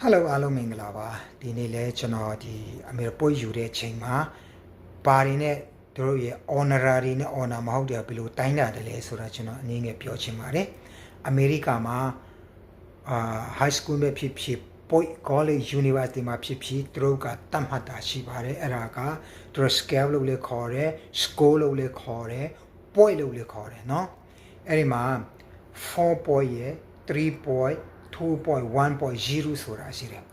ဟယ်လိုအားလုံးမင်္ဂလာပါဒီနေ့လဲကျွန်တော်ဒီအမေရိပွေယူတဲ့ချိန်မှာပါရီနဲ့တို့ရဲ့ honorary နဲ့ honor မဟုတ်တယ်ဘယ်လိုတိုင်းတာတယ်လဲဆိုတာကျွန်တော်အနည်းငယ်ပြောချင်ပါတယ်အမေရိကမှာအာ high school ပဲဖြစ်ဖြစ် point college university မှာဖြစ်ဖြစ်သူတို့ကတတ်မှတ်တာရှိပါတယ်အဲ့ဒါကသူတို့ scale လို့လည်းခေါ်တယ် score လို့လည်းခေါ်တယ် point လို့လည်းခေါ်တယ်เนาะအဲ့ဒီမှာ4 point ရဲ့3 point 2.1.0ဆိုတာရှိတယ်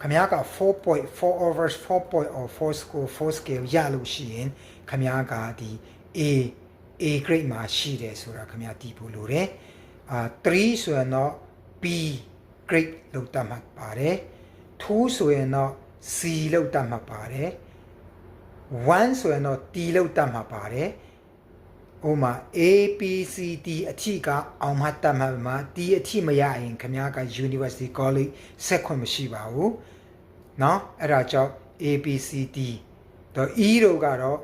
ခမ ्या က4.4 overs 4 point or 4 score 4 scale ရလို့ရှိရင်ခမ ्या ကဒီ A A grade မှာရှိတယ်ဆိုတာခမ ्या သိဖို့လိုတယ်အာ3ဆိုရင်တော့ B grade လို့တတ်မှတ်ပါတယ်2ဆိုရင်တော့ C လို့တတ်မှတ်ပါတယ်1ဆိုရင်တော့ T လို့တတ်မှတ်ပါတယ် ဥမာ A B C D အထိကအောင်မှတ်တတ်မှတ်မှာ D အထိမရရင်ခင်ဗျားက University College ဆက်ခွင့်မရှိပါဘူးเนาะအဲ့ဒါကြောင့် A B C D တော့ E တို့ကတော့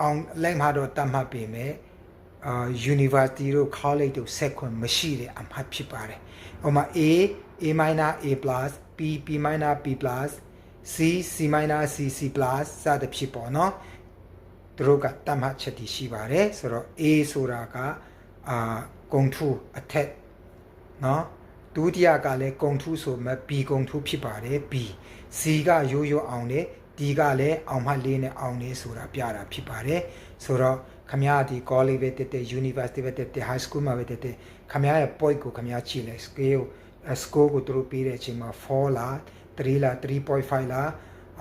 အောင်လိုက်မှတော့တတ်မှတ်ပေမဲ့အာ University တို့ College တို့ဆက်ခွင့်မရှိတဲ့အမှတ်ဖြစ်ပါတယ်ဥမာ A A minor A plus B B minor B plus C C minor C C plus စသဖြင့်ပေါ့နော် သူတို့ကတတ်မှတ်ချက်တည်ရှိပါတယ်ဆိုတော့ A ဆိုတာကအာဂုံထူအထက်နော်ဒုတိယကလည်းဂုံထူဆိုမဲ့ B ဂုံထူဖြစ်ပါတယ် B C ကရိုးရိုးအောင်တယ် D ကလည်းအောင်မှတ်လေးနဲ့အောင်နေဆိုတာပြတာဖြစ်ပါတယ်ဆိုတော့ခမရဒီ college ပဲတက်တက် university ပဲတက်တက် high school မှာပဲတက်တက်ခမရရဲ့ point ကိုခမရကြည့်လိုက် scale score ကိုသူတို့ပေးတဲ့အချိန်မှာ4လား3လား3.5လား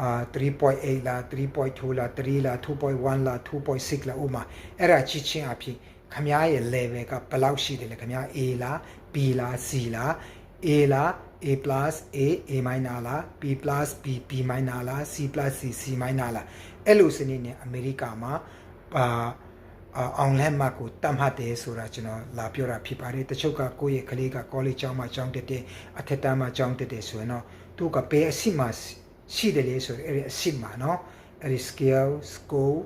အာ3.8လား3.2လား3လား2.1လား2.6လားဥမာအဲ့ဒါချစ်ချင်းအဖြစ်ခမ ्या ရဲ့ level ကဘယ်လောက်ရှိတယ်လဲခမ ्या A လား B လား C လား A လား A plus A A minor လား B plus B B minor လား C plus C C minor လားအဲ့လိုစနစ်နဲ့အမေရိကမှာအာအောင်လက်မှတ်ကိုတတ်မှတ်တယ်ဆိုတာကျွန်တော်လာပြောတာဖြစ်ပါတယ်တချို့ကကိုယ့်ရဲ့ကလေးက college ကျောင်းမှာကျောင်းတက်တယ်အထက်တန်းမှာကျောင်းတက်တယ်ဆိုရင်တော့သူကဘယ်အဆင့်မှာ ရှိတယ်လေဆိုရင်အဲ့ဒီအဆင့်မှာเนาะအဲ့ဒီ scale score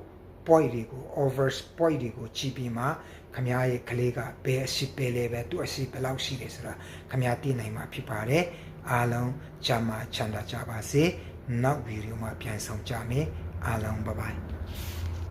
point တွေကို over point တွေကိုကြည့်ပြီးမှခမားရဲ့ကလေးကဘယ်အရှိပဲလဲပဲသူအရှိဘယ်လောက်ရှိတယ်ဆိုတာခမားသိနိုင်မှာဖြစ်ပါတယ်အားလုံးကြမှာချမ်းသာကြပါစေနောက်ဗီဒီယိုမှာပြန်ဆောင်ကြမယ်အားလုံးဘိုင်ဘိုင်